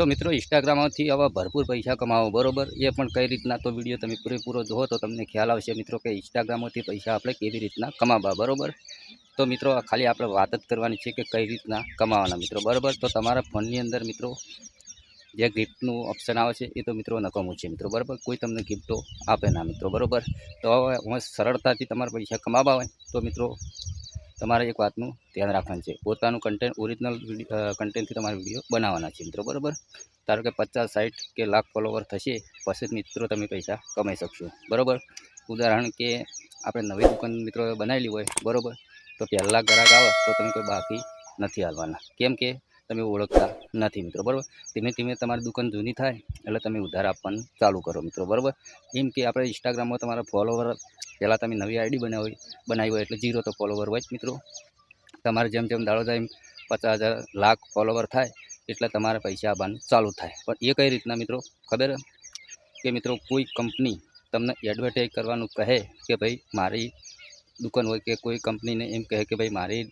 તો મિત્રો ઇન્સ્ટાગ્રામમાંથી આવા ભરપૂર પૈસા કમાવો, બરોબર? એ પણ કઈ રીતના? તો વીડિયો તમે પૂરેપૂરો જુઓ તો તમને ખ્યાલ આવશે મિત્રો કે ઇન્સ્ટાગ્રામમાંથી પૈસા આપણે કેવી રીતના કમાવા, બરોબર? તો મિત્રો ખાલી આપણે વાત જ કરવાની છે કે કઈ રીતના કમાવાના મિત્રો, બરોબર? તો તમારા ફોનની અંદર મિત્રો, જે ગિફ્ટનું ઓપ્શન આવે છે, એ તો મિત્રો નકામું છે મિત્રો, બરાબર? કોઈ તમને ગિફ્ટો આપે ના મિત્રો, બરાબર? તો હવે હવે સરળતાથી તમારા પૈસા કમાવા હોય તો મિત્રો તમારે એક વાતનું ધ્યાન રાખવાનું છે. પોતાનું કન્ટેન્ટ ઓરિજિનલ કન્ટેન્ટથી તમારે વીડિયો બનાવવાના છે મિત્રો, બરાબર? ધારો કે પચાસ સાઠ કે લાખ ફોલોવર થશે, પછી મિત્રો તમે પૈસા કમાઈ શકશો, બરાબર? ઉદાહરણ કે આપણે નવી દુકાન મિત્રો બનાવેલી હોય, બરાબર? તો પહેલાં ગ્રાહક આવે, તો તમે કોઈ બાકી નથી હાલવાના. કેમ કે તમે ઓળખતા નથી મિત્રો, બરાબર? ધીમે ધીમે તમારી દુકાન જૂની થાય, એટલે તમે ઉધાર આપવાનું ચાલુ કરો મિત્રો, બરાબર? એમ કે આપણે ઇન્સ્ટાગ્રામમાં તમારા ફોલોવર પહેલાં તમે નવી આઈડી બનાવી બનાવી હોય એટલે જીરો તો ફોલોવર હોય જ મિત્રો. તમારે જેમ જેમ દાડો થાય પચાસ હજાર લાખ ફોલોવર થાય એટલે તમારે પૈસા આવવાનું ચાલુ થાય. પણ એ કઈ રીતના મિત્રો? ખબર? કે મિત્રો, કોઈ કંપની તમને એડવર્ટાઈઝ કરવાનું કહે કે ભાઈ મારી દુકાન હોય કે કોઈ કંપનીને એમ કહે કે ભાઈ મારી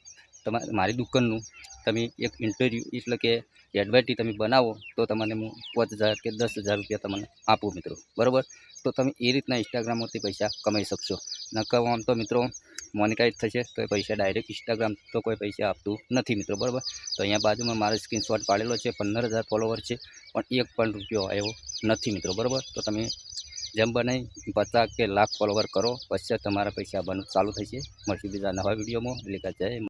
તમારી મારી દુકાનનું તમે એક ઇન્ટરવ્યૂ એટલે કે એડવર્ટી તમે બનાવો તો તમને હું પાંચ હજાર કે દસ હજાર રૂપિયા તમને આપું મિત્રો. બરાબર? તો તમે એ રીતના ઇન્સ્ટાગ્રામમાંથી પૈસા કમાઈ શકશો. નકર આમ તો મિત્રો મોનિટાઈઝ થશે તો એ પૈસા ડાયરેક્ટ ઇન્સ્ટાગ્રામ તો કોઈ પૈસા આપતું નથી મિત્રો, બરાબર? તો અહીંયા બાજુમાં મારો સ્ક્રીનશોટ પાડેલો છે પંદર હજાર ફોલોવર છે, પણ એક પણ રૂપિયો આવ્યો નથી મિત્રો, બરાબર? તો તમે જેમ બને પચાસ કે લાખ ફોલોવર કરો પછી તમારા પૈસા આવવાનું ચાલુ થશે. મળશે બીજા નવા વિડીયોમાં. એટલે કે જય